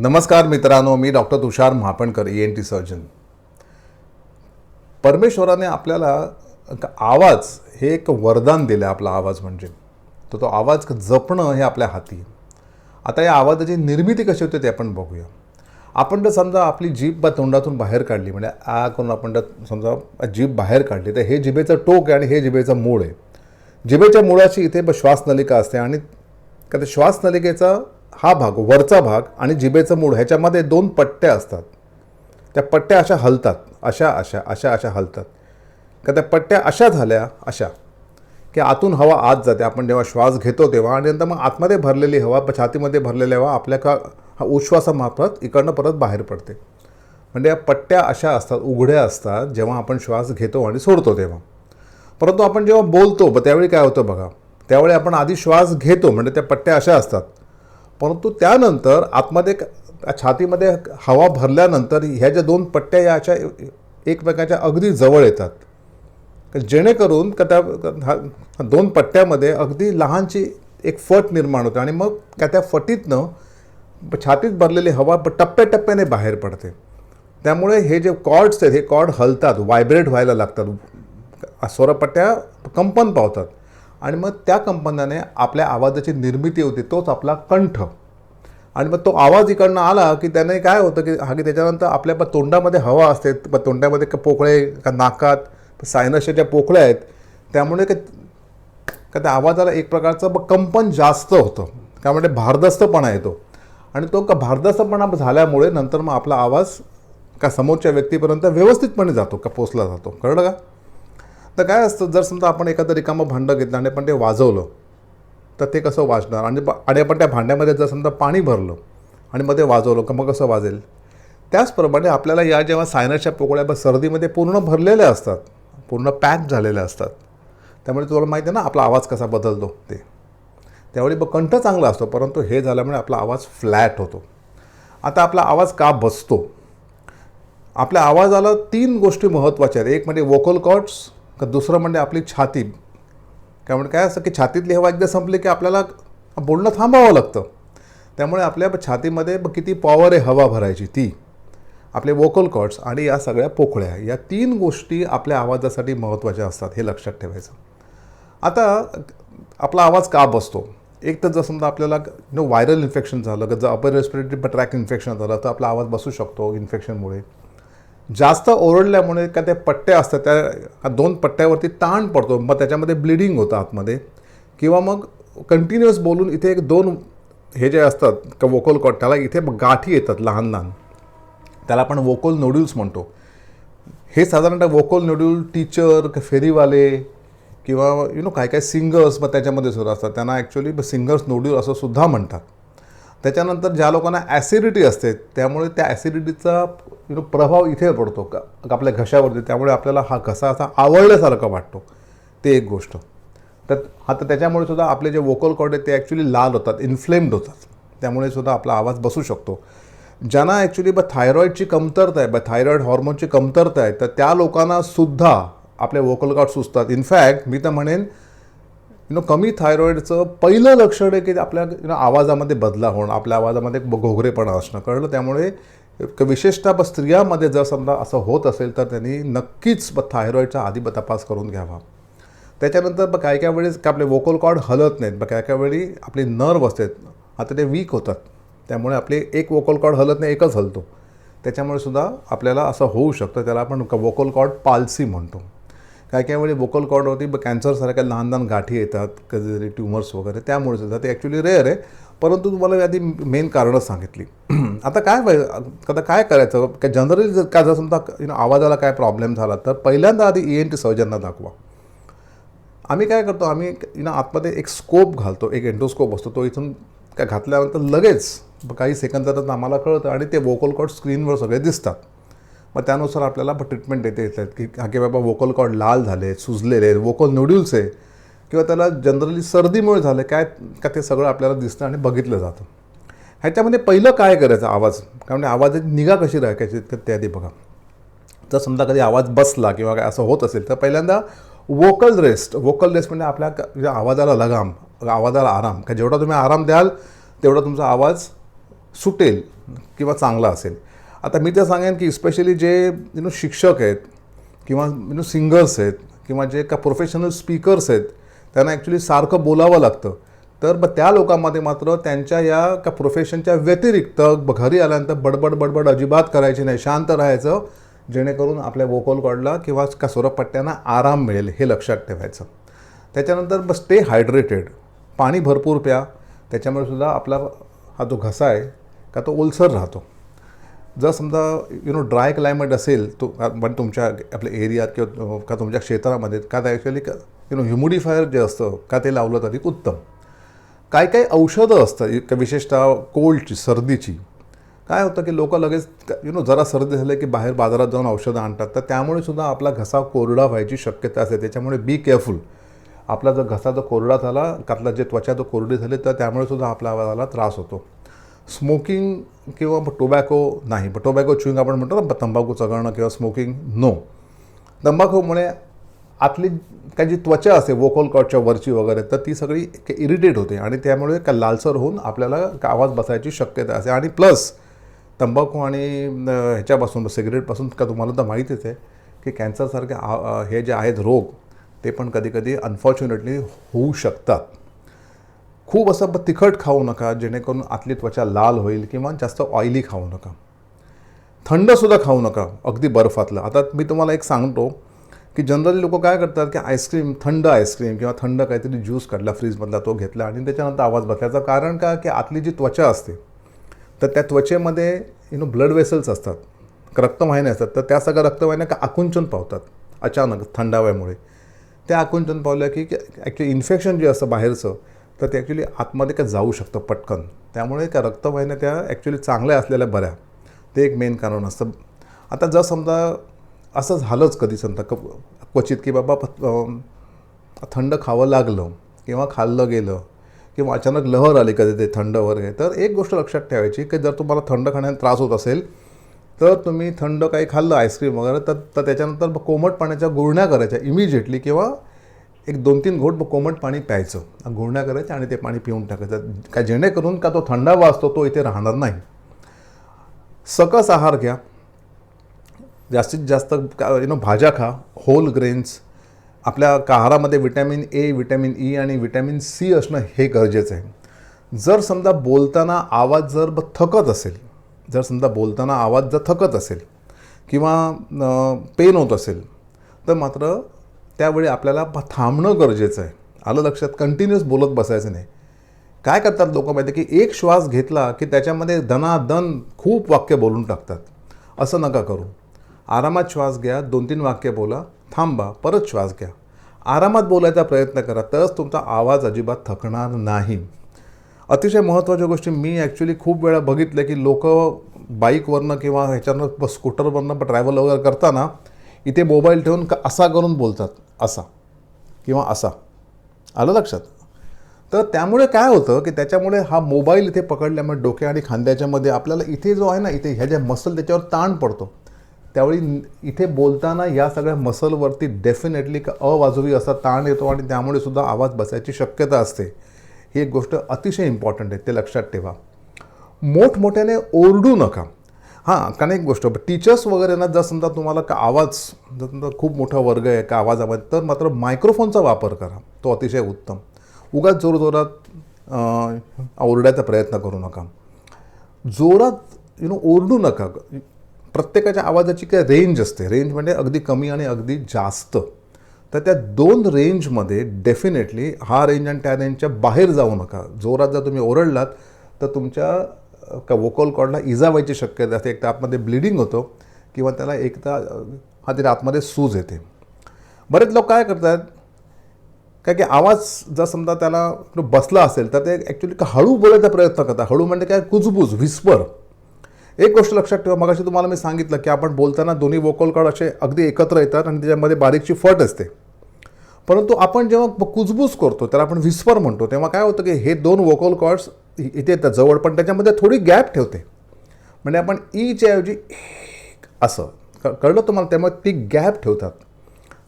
नमस्कार मित्रांनो मी doctor Tushar Mahapankar E N T surgeon परमेश्वराने आपल्याला आवाज हे एक वरदान दिलं आहे आपला आवाज म्हणजे. तर तो आवाज जपणं हे आपल्या हाती आता या आवाजाची निर्मिती कशी होते ते आपण बघूया. आपण जर समजा आपली जीभ बा तोंडातून बाहेर काढली म्हणजे आ करून आपण जर समजा जीभ बाहेर काढली तर हे जिभेचं टोक आहे आणि हे जिभेचं मूळ आहे. जिभेच्या मुळाची इथे श्वासनलिका असते आणि का ते श्वासनलिकेचा हा भाग वरचा भाग आणि जिभेचं मूळ ह्याच्यामध्ये दोन पट्ट्या असतात. त्या पट्ट्या अशा हलतात अशा अशा अशा अशा हलतात. का त्या पट्ट्या अशा झाल्या अशा की आतून हवा आत जाते. आपण जेव्हा श्वास घेतो तेव्हा आणि नंतर मग आतमध्ये भरलेली हवा छातीमध्ये भरलेली हवा आपल्या का हा उच्छ्वासामार्फत इकडनं परत बाहेर पडते. म्हणजे या पट्ट्या अशा असतात उघड्या असतात जेव्हा आपण श्वास घेतो आणि सोडतो तेव्हा. परंतु आपण जेव्हा बोलतो ब त्यावेळी काय होतं बघा? त्यावेळी आपण आधी श्वास घेतो म्हणजे त्या पट्ट्या अशा असतात. परंतु त्यानंतर आतमध्ये छातीमध्ये हवा भरल्यानंतर ह्या ज्या दोन पट्ट्या याच्या एकमेकाच्या अगदी जवळ येतात. जेणेकरून का त्या दोन पट्ट्यामध्ये अगदी लहानशी एक फट निर्माण होते आणि मग का त्या फटीतनं छातीत भरलेली हवा टप्प्याटप्प्याने बाहेर पडते. त्यामुळे हे जे कॉर्ड्स आहेत हे कॉर्ड हलतात व्हायब्रेट व्हायला लागतात. स्वरपट्ट्या कंपन पावतात. आणि मग त्या कंपन्याने आपल्या आवाजाची निर्मिती होती तोच आपला कंठ. आणि मग तो आवाज इकडनं आला की त्याने काय होतं की हा की त्याच्यानंतर आपल्या तोंडामध्ये हवा असते तोंडामध्ये का पोकळे का नाकात सायनसच्या ज्या पोकळ्या आहेत त्यामुळे का का त्या आवाजाला एक प्रकारचं कंपन जास्त होतं. त्यामुळे भारदस्तपणा येतो. आणि तो का भारदस्तपणा झाल्यामुळे नंतर मग आपला आवाज का समोरच्या व्यक्तीपर्यंत व्यवस्थितपणे जातो का पोचला जातो. कळलं का? तर काय असतं जर समजा आपण एखादं रिकामं भांडं घेतलं आणि आपण ते वाजवलं तर ते कसं वाजणार? आणि आणि आपण त्या भांड्यामध्ये जर समजा पाणी भरलं आणि मग ते वाजवलं का मग कसं वाजेल? त्याचप्रमाणे आपल्याला या जेव्हा सायनसच्या पोकळ्या ब- सर्दीमध्ये पूर्ण भरलेल्या असतात पूर्ण पॅक झालेल्या असतात त्यामुळे तुम्हाला माहिती आहे ना आपला आवाज कसा बदलतो ते. त्यावेळी ब कंठ चांगला असतो परंतु हे झाल्यामुळे आपला आवाज फ्लॅट होतो. आता आपला आवाज का बसतो? आपल्या आवाजाला तीन गोष्टी महत्त्वाच्या आहेत. एक म्हणजे वोकल कॉर्ड्स का दुसरं म्हणजे आपली छाती. काय म्हणजे काय असतं की छातीतली हवा एकदा संपली की आपल्याला बोलणं थांबावं लागतं. त्यामुळे आपल्या छातीमध्ये किती पॉवर आहे हवा भरायची ती. आपले वोकल कॉर्ड्स आणि या सगळ्या पोकळ्या या तीन गोष्टी आपल्या आवाजासाठी महत्त्वाच्या असतात हे लक्षात ठेवायचं. आता आपला आवाज का बसतो? एक तर जर समजा आपल्याला नो व्हायरल इन्फेक्शन झालं जर अपर रेस्पिरेटरी ट्रॅक इन्फेक्शन झालं तर आपला आवाज बसू शकतो इन्फेक्शनमुळे जास्त ओरडल्यामुळे का त्या पट्ट्या असतात त्या दोन पट्ट्यावरती ताण पडतो मग त्याच्यामध्ये ब्लिडिंग होतं आतमध्ये. किंवा मग कंटिन्युअस बोलून इथे एक दोन हे जे असतात का वोकल कॉट त्याला इथे गाठी येतात लहान लहान. त्याला आपण वोकल नोड्यूल्स म्हणतो. हे साधारणतः वोकल नोड्यूल टीचर फेरीवाले किंवा यु नो काय काय सिंगर्स मग त्याच्यामध्ये सुद्धा असतात. त्यांना ॲक्च्युली सिंगर्स नोड्यूल असं सुद्धा म्हणतात. त्याच्यानंतर ज्या लोकांना ॲसिडिटी असते त्यामुळे त्या ॲसिडिटीचा यु नो प्रभाव इथे पडतो का आपल्या घशावरती त्यामुळे आपल्याला हा घसा असा आवडल्यासारखा वाटतो. ते एक गोष्ट. तर आता त्याच्यामुळे सुद्धा आपले जे वोकल कॉर्ड आहेत ते ॲक्च्युली लाल होतात इन्फ्लेम्ड होतात. त्यामुळे सुद्धा आपला आवाज बसू शकतो. ज्यांना ॲक्च्युली ब थायरॉईडची कमतरता आहे ब थायरॉईड हॉर्मोनची कमतरता आहे तर त्या लोकांना सुद्धा आपले वोकल कॉर्ड सुचतात. इनफॅक्ट मी तर म्हणेन यु नो कमी थायरॉईडचं पहिलं लक्षण आहे की आपल्या यु नो आवाजामध्ये बदला होणं आपल्या आवाजामध्ये घोगरेपणा असणं. कळलं? त्यामुळे विशेषतः स्त्रियामध्ये जर समजा असं होत असेल तर त्यांनी नक्कीच थायरॉईडचा आधी तपास करून घ्यावा. त्याच्यानंतर ब काय काय वेळेस का आपले वोकल कॉर्ड हलत नाहीत. ब काय काय वेळी आपले नर्व असतात. आता ते वीक होतात. त्यामुळे आपले एक वोकल कॉर्ड हलत नाही एकच हलतो. त्याच्यामुळे सुद्धा आपल्याला असं होऊ शकतं. त्याला आपण वोकल कॉर्ड पाल्सी म्हणतो. काय काय वेळी वोकल कॉर्डवरती ब कॅन्सरसारख्या लहान लहान गाठी येतात. कधीतरी ट्युमर्स वगैरे. त्यामुळे सुद्धा ते ॲक्च्युली रेअर आहे. परंतु तुम्हाला आधी मेन कारणं सांगितली. आता काय आता काय करायचं? काय जनरली जर का जर समजा यु नो आवाजाला काय प्रॉब्लेम झाला तर पहिल्यांदा आधी ई एन टी सर्जनला दाखवा. आम्ही काय करतो आम्ही यु नो आतमध्ये एक स्कोप घालतो एक एंडोस्कोप असतो तो इथून काय घातल्यानंतर लगेच काही सेकंदातच आम्हाला कळतं आणि ते वोकल कॉर्ड स्क्रीनवर सगळे दिसतात. मग त्यानुसार आपल्याला ट्रीटमेंट देते येतात की हा की बाबा वोकल कॉर्ड लाल झाले सुजलेले वोकल नोड्यूल्स आहे किंवा त्याला जनरली सर्दीमुळे झालं काय का ते सगळं आपल्याला दिसतं आणि बघितलं जातं. ह्याच्यामध्ये पहिलं काय करायचं आवाज? कारण आवाजाची निगा कशी राखायची तर ते आधी बघा. जर समजा कधी आवाज बसला किंवा काय असं होत असेल तर पहिल्यांदा वोकल रेस्ट वोकल रेस्ट म्हणजे आपल्या ज्या म्हणजे आवाजाला लगाम आवाजाला आराम. का जेवढा तुम्ही आराम द्याल तेवढा तुमचा आवाज सुटेल किंवा चांगला असेल. आता मी ते सांगेन की स्पेशली जे यु नो शिक्षक आहेत किंवा यु नो सिंगर्स आहेत किंवा जे का प्रोफेशनल स्पीकर्स आहेत त्यांना ॲक्च्युली सारखं बोलावं लागतं. तर मग त्या लोकांमध्ये मात्र त्यांच्या या का प्रोफेशनच्या व्यतिरिक्त घरी आल्यानंतर बडबड बडबड अजिबात करायची नाही. शांत राहायचं जेणेकरून आपल्या वोकल कॉर्डला किंवा का आराम मिळेल हे लक्षात ठेवायचं. त्याच्यानंतर मग स्टे हायड्रेटेड पाणी भरपूर प्या. त्याच्यामुळे सुद्धा आपला हा जो घसा आहे का तो ओलसर राहतो. जर समजा यु नो ड्राय क्लायमेट असेल तो पण तुमच्या आपल्या एरियात किंवा का तुमच्या क्षेत्रामध्ये का ते ॲक्च्युली का यु नो ह्युमिडिफायर जे असतं का ते लावलं अधिक उत्तम. काय काही औषधं असतं? का विशेषतः कोल्डची सर्दीची. काय होतं की लोक लगेच यु नो जरा सर्दी झाली की बाहेर बाजारात जाऊन औषधं आणतात. तर त्यामुळे सुद्धा आपला घसा कोरडा व्हायची शक्यता असते. त्याच्यामुळे बी केअरफुल आपला जर घसा जर कोरडा झाला कातला जे त्वचा जर कोरडी झाली तर त्यामुळे सुद्धा आपल्या आवाजाला त्रास होतो. स्मोकिंग किंवा टोबॅको नाही. टोबॅको च्युईंग आपण म्हणतो ना तंबाखू चघळणं किंवा स्मोकिंग नो तंबाखूमुळे आतली काही जी त्वचा असते वोकल कॉर्डच्या वरची वगैरे तर ती सगळी इरिटेट होते आणि त्यामुळे का लालसर होऊन आपल्याला का आवाज बसायची शक्यता असते. आणि प्लस तंबाखू आणि ह्याच्यापासून सिगरेटपासून का तुम्हाला तर माहितीच आहे की कॅन्सरसारखे आ- हे जे आहेत रोग ते पण कधीकधी अनफॉर्च्युनेटली होऊ शकतात. खूप असं ब- तिखट खाऊ नका जेणेकरून आतली त्वचा लाल होईल किंवा जास्त ऑइली खाऊ नका. थंडसुद्धा खाऊ नका अगदी बर्फातलं. आता मी तुम्हाला एक सांगतो की जनरली लोक काय करतात की आईस्क्रीम थंड आईस्क्रीम किंवा थंड काहीतरी ज्यूस काढला फ्रीजमधला तो घेतला आणि त्याच्यानंतर आवाज बसल्याचं कारण का की आतली जी त्वचा असते तर त्या त्वचेमध्ये यु नो ब्लड वेसल्स असतात. रक्तवाहिन्या असतात. तर त्या सगळ्या रक्तवाहिन्या का आकुंचन पावतात अचानक थंडाव्यामुळे त्या आकुंचन पावल्या की ॲक्च्युली इन्फेक्शन जे असतं बाहेरचं तर ते ॲक्च्युली आतमध्ये का जाऊ शकतं पटकन. त्यामुळे त्या रक्तवाहिन्या त्या ॲक्च्युली चांगल्या असलेल्या बऱ्या. ते एक मेन कारण असतं. आता जर समजा असं झालंच कधी समजा क क्वचित की बाबा थंड खावं लागलं किंवा खाल्लं गेलं किंवा अचानक लहर आली कधी ते थंड वगैरे तर एक गोष्ट लक्षात ठेवायची की जर तुम्हाला थंड खाण्यात त्रास होत असेल तर तुम्ही थंड काही खाल्लं आईस्क्रीम वगैरे तर तर त्याच्यानंतर मग कोमट पाण्याच्या गुळण्या करायच्या इमिजिएटली किंवा एक दोन तीन घोट कोमट पाणी प्यायचं. गुळण्या करायच्या आणि ते पाणी पिऊन टाकायचं. काय जेणेकरून का तो थंडावा असतो तो इथे राहणार नाही. सकस आहार घ्या. जास्तीत जास्त यु नो भाज्या खा होल ग्रेन्स आपल्या का आहारामध्ये विटॅमिन ए विटॅमिन ई आणि विटॅमिन सी असणं हे गरजेचं आहे. जर समजा बोलताना आवाज जर थकत असेल जर समजा बोलताना आवाज जर थकत असेल किंवा पेन होत असेल तर मात्र त्यावेळी आपल्याला थांबणं गरजेचं आहे. आलं लक्षात? कंटिन्युअस बोलत बसायचं नाही. काय करतात लोक माहिती आहे की एक श्वास घेतला की त्याच्यामध्ये दनादन खूप वाक्य बोलून टाकतात. असं नका करू. आरामात श्वास घ्या दोन तीन वाक्य बोला थांबा परत श्वास घ्या. आरामात बोलायचा प्रयत्न करा तरच तुमचा आवाज अजिबात थकणार नाही. अतिशय महत्त्वाच्या गोष्टी मी ॲक्च्युली खूप वेळा बघितलं की लोक बाईकवरनं किंवा ह्याच्यानं स्कूटरवरनं ट्रॅव्हल वगैरे करताना इथे मोबाईल ठेवून का असा करून बोलतात असा किंवा असा. आलं लक्षात? तर त्यामुळे काय होतं की त्याच्यामुळे हा मोबाईल इथे पकडल्यामुळे डोक्या आणि खांद्याच्यामध्ये आपल्याला इथे जो आहे ना इथे ह्या ज्या मसल त्याच्यावर ताण पडतो. त्यावेळी इथे बोलताना या सगळ्या मसलवरती डेफिनेटली अवाजवी असा ताण येतो आणि त्यामुळे सुद्धा आवाज बसायची शक्यता असते. ही एक गोष्ट अतिशय इम्पॉर्टंट आहे ते लक्षात ठेवा. मोठमोठ्याने ओरडू नका. हां कारण एक गोष्ट टीचर्स वगैरे ना जर समजा तुम्हाला का आवाज जर समजा खूप मोठा वर्ग आहे का आवाजामध्ये तर मात्र मायक्रोफोनचा वापर करा. तो अतिशय उत्तम. उगाच जोरजोरात ओरडायचा प्रयत्न करू नका. जोरात यु नो ओरडू नका. प्रत्येकाच्या आवाजाची काय रेंज असते? रेंज म्हणजे अगदी कमी आणि अगदी जास्त. तर त्या दोन रेंजमध्ये डेफिनेटली हा रेंज आणि त्या रेंजच्या बाहेर जाऊ नका. जोरात जर तुम्ही ओरडलात तर तुमच्या का वोकल कॉर्डला इजा व्हायची शक्यता असते. एक तर आतमध्ये ब्लिडिंग होतो किंवा त्याला एकदा हा तरी आतमध्ये सूज येते. बरेच लोक काय करतात काय की आवाज जर समजा त्याला बसला असेल तर ते ॲक्च्युली हळू बोलायचा प्रयत्न करतात. हळू म्हणजे काय? कुजबूज विस्पर एक गोष्ट लक्षात ठेवा मगाशी तुम्हाला मी सांगितलं की आपण बोलताना दोन्ही वोकल कॉर्ड असे अगदी एकत्र येतात आणि त्याच्यामध्ये बारीकची फट असते. परंतु आपण जेव्हा कुजबूज करतो त्याला आपण विस्फर म्हणतो तेव्हा काय होतं की हे दोन वोकल कॉर्ड्स इथे येतात जवळ पण त्याच्यामध्ये थोडी गॅप ठेवते. म्हणजे आपण e ईच्या ऐवजी एक असं क- कळलं तुम्हाला? त्यामुळे ती गॅप ठेवतात.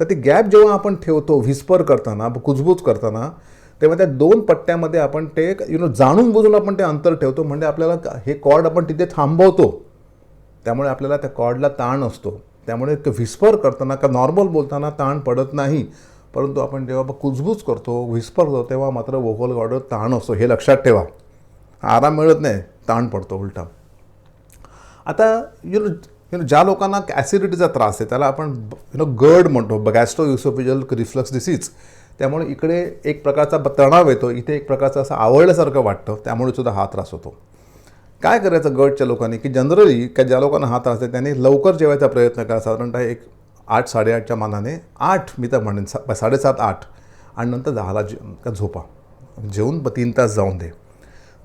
तर ती गॅप जेव्हा आपण ठेवतो व्हिस्पर करताना कुजबूज करताना तेव्हा त्या दोन पट्ट्यामध्ये आपण ते यु नो जाणून बुजून आपण ते अंतर ठेवतो. म्हणजे आपल्याला हे कॉर्ड आपण तिथे थांबवतो. त्यामुळे आपल्याला त्या कॉर्डला ताण असतो. त्यामुळे ते व्हिस्पर करताना का नॉर्मल बोलताना ताण पडत नाही. परंतु आपण जेव्हा कुजबूज करतो व्हिस्पर करतो तेव्हा मात्र वोकल कॉर्डवर ताण असतो. हे लक्षात ठेवा. आराम मिळत नाही ताण पडतो उलटा. आता यु नो यु नो ज्या लोकांना ॲसिडिटीचा त्रास आहे त्याला आपण यु नो गड म्हणतो. गॅस्ट्रो युसोफिजल रिफ्लक्स डिसीज त्यामुळे इकडे एक प्रकारचा ब- तणाव येतो इथे एक प्रकारचा असं आवडल्यासारखं वाटतं त्यामुळे सुद्धा हा त्रास होतो. काय करायचं गटच्या लोकांनी की जनरली का ज्या लोकांना हा त्रास आहे त्यांनी लवकर जेवायचा प्रयत्न करा. साधारणतः एक आठ साडेआठच्या मानाने आठ मी तर म्हणेन सा साडेसात आठ आणि नंतर दहाला जे का झोपा. जेवून ब- तीन तास जाऊन दे.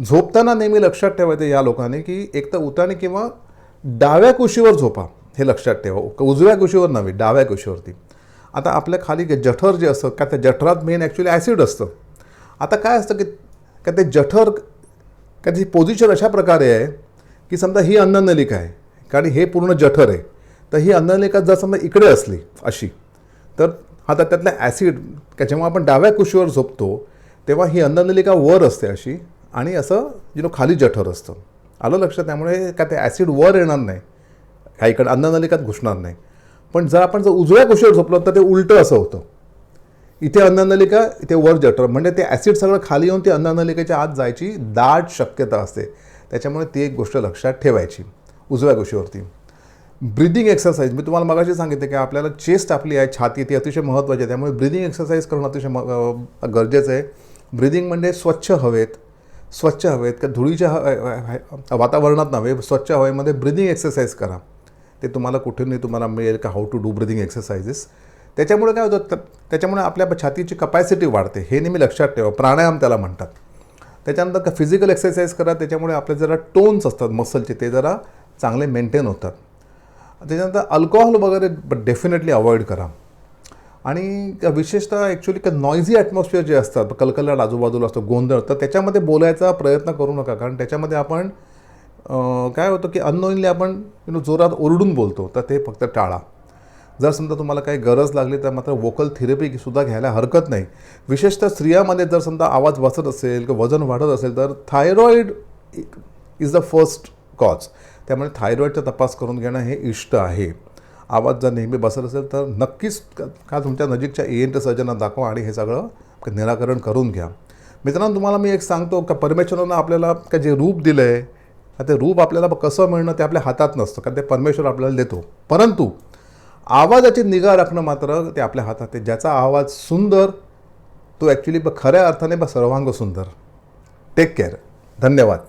झोपताना नेहमी लक्षात ठेवायचं या लोकांनी की एक तर उताने किंवा डाव्या कुशीवर झोपा हे लक्षात ठेवा. उजव्या कुशीवर नव्हे डाव्या कुशीवरती. आता आपल्या खाली जठर जे असतं का त्या जठरात मेन ॲक्च्युली ॲसिड असतं. आता काय असतं की का ते जठर का त्याची पोझिशन अशा प्रकारे आहे की समजा ही अन्ननलिका आहे कारण हे पूर्ण जठर आहे तर ही अन्ननलिका जर समजा इकडे असली अशी तर आता त्यातलं ॲसिड का जेव्हा आपण डाव्या कुशीवर झोपतो तेव्हा ही अन्ननलिका वर असते अशी आणि असं यु नो खाली जठर असतं. आलं लक्षात? त्यामुळे का ते ॲसिड वर येणार नाही. ह्या इकडे अन्ननलिकात घुसणार नाही. पण जर आपण जर उजव्या कुशीवर झोपलो तर ते उलटं असं होतं. इथे अन्ननलिका इथे वर जठर म्हणजे ते ॲसिड सगळं खाली येऊन ती अन्ननलिकेच्या आत जायची दाट शक्यता असते. त्याच्यामुळे ती एक गोष्ट लक्षात ठेवायची उजव्या कुशीवरती ब्रिदिंग एक्सरसाइज मी तुम्हाला मगाशी सांगितलं की आपल्याला चेस्ट आपली आहे छाती ती अतिशय महत्त्वाची आहे. त्यामुळे ब्रिदिंग एक्सरसाइज करणं अतिशय म- गरजेचं आहे. ब्रिदिंग म्हणजे स्वच्छ हवेत स्वच्छ हवेत का धुळीच्या वातावरणात नव्हे स्वच्छ हवेमध्ये ब्रिदिंग एक्सरसाइज करा. ते तुम्हाला कुठूनही तुम्हाला मिळेल का how to do breathing exercises त्याच्यामुळे काय होतं त्याच्यामुळे आपल्या छातीची कपॅसिटी वाढते. हे नेहमी लक्षात ठेवा प्राणायाम त्याला म्हणतात. त्याच्यानंतर का फिजिकल एक्सरसाइज करा त्याच्यामुळे आपले जरा टोन्स असतात मसलचे ते जरा चांगले मेंटेन होतात. त्याच्यानंतर अल्कोहोल वगैरे डेफिनेटली अवॉइड करा. आणि विशेषतः ॲक्च्युली का नॉईझी ॲटमॉस्फिअर जे असतात कलकलाट आजूबाजूला असतो गोंधळ तर त्याच्यामध्ये बोलायचा प्रयत्न करू नका कारण त्याच्यामध्ये आपण काय होतं की अननोईनली आपण यु नो जोरात ओरडून बोलतो तर ते फक्त टाळा. जर समजा तुम्हाला काही गरज लागली तर मात्र वोकल थेरपी सुद्धा घ्यायला हरकत नाही. विशेषतः स्त्रियामध्ये जर समजा आवाज बसत असेल किंवा वजन वाढत असेल तर thyroid is the first cause त्यामुळे थायरॉईडचा तपास करून घेणं हे इष्ट आहे. आवाज जर नेहमी बसत असेल तर नक्कीच का तुमच्या नजीकच्या ए एन टी सर्जनला दाखवा आणि हे सगळं निराकरण करून घ्या. मित्रांनो तुम्हाला मी एक सांगतो का परमेश्वरानं आपल्याला का जे रूप दिलं आहे ते रूप आपल्याला कसं मिळणं ते आपल्या हातात नसतं कारण ते परमेश्वर आपल्याला देतो. परंतु आवाजाची निगा राखणं मात्र ते आपल्या हातात आहे. ज्याचा आवाज सुंदर तो ॲक्च्युली खऱ्या अर्थाने ब सर्वांग सुंदर. टेक केअर धन्यवाद.